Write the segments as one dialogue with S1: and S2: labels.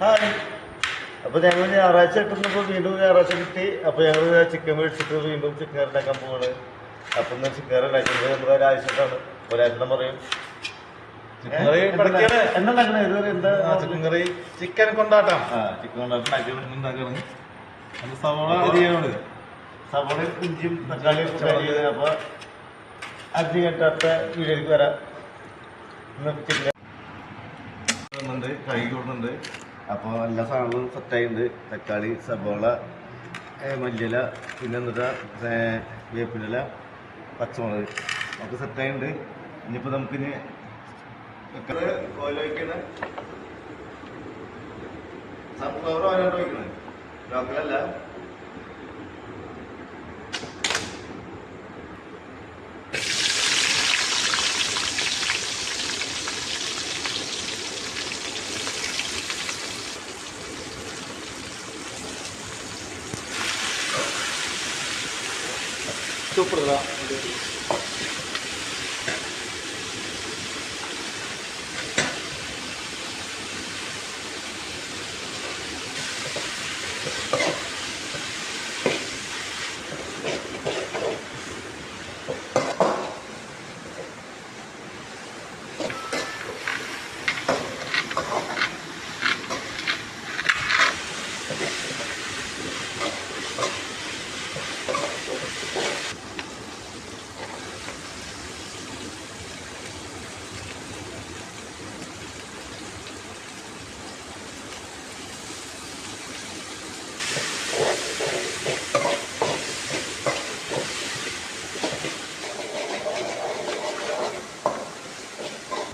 S1: Hi. അപ്പൊ ഞങ്ങൾ ഞായറാഴ്ച കിട്ടുന്നപ്പോ വീണ്ടും ഞായറാഴ്ച കിട്ടി. അപ്പൊ ഞങ്ങൾ ചിക്കൻ മേടിച്ചിട്ട് വീണ്ടും ചിക്കൻ ഉണ്ടാക്കാൻ പോവാണ്. അപ്പൊ ഇന്ന് ചിക്കൻ ഉണ്ടാക്കുന്നത് നമ്മുടെ ഒരാഴ്ചക്കാണ് ഒരാഴ്ച പറയും.
S2: ചിക്കൻ കൊണ്ടാട്ടം.
S1: ചിക്കൻ
S2: കൊണ്ടാട്ടം. സവോള അരിയാണ്
S1: സവോളയും ഇഞ്ചിയും തക്കാളിയും ഒക്കെ അരി ചെയ്ത് അപ്പൊ അഞ്ച് കെട്ടാത്ത വീഡിയോയിലേക്ക് വരാം. ഇന്ന് ചിക്കൻ ഉണ്ട് കഴുകി കൊടുക്കുന്നുണ്ട് അപ്പോൾ എല്ലാ സാധനങ്ങളും സെറ്റായിട്ടുണ്ട്. തക്കാളി സബോള മല്ലില പിന്നെ എന്നിട്ട് വേപ്പിനില പച്ചമുളക് ഒക്കെ സെറ്റായിട്ടുണ്ട്. ഇനിയിപ്പോൾ നമുക്കിനി ഓയിൽ ഒഴിക്കണേ. സൺഫ്ലവർ ഓയിലാണ് ഒഴിക്കണേ? ലോക്കലല്ല
S2: சூப்பர் தான்.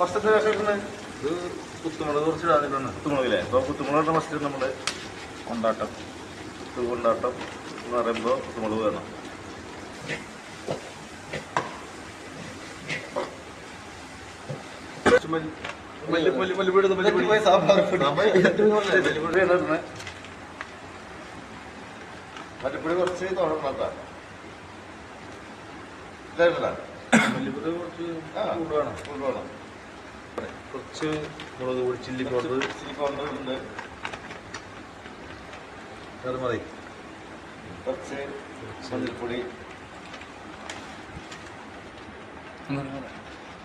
S1: ഫസ്റ്റത്തെ വേഷം
S2: ഇത് കുത്തുമുളക് കുറച്ച് ഇടാതിട്ടാണ്.
S1: കുത്തുമുളകില്ലേ അപ്പോൾ കുത്തുമുളക് ഫസ്റ്റ് നമ്മുടെ
S2: കൊണ്ടാട്ടം.
S1: കൊണ്ടാട്ടം എന്ന് പറയുമ്പോൾ കുത്തുമുളക് വേണം.
S2: മല്ലിപ്പൊടി
S1: കുറച്ച് ഇതായിട്ടില്ല
S2: മല്ലിപ്പൊടി കുറച്ച് കൂടുതൽ വേണം. കുറച്ച് മുളക് പൊടി ചില്ലി പൗഡർ.
S1: ചില്ലി പൗഡർ ഉണ്ട്.
S2: അത് മതി
S1: കുറച്ച് മഞ്ഞൾപ്പൊടി.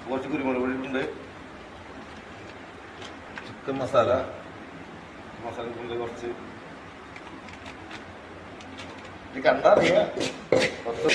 S1: കുറച്ച് കുരുമുളക് പൊടി ഉണ്ട്.
S2: ചിക്കൻ മസാല.
S1: മസാല ഉണ്ട് കുറച്ച്. ഇത് കണ്ടാ കുറച്ച്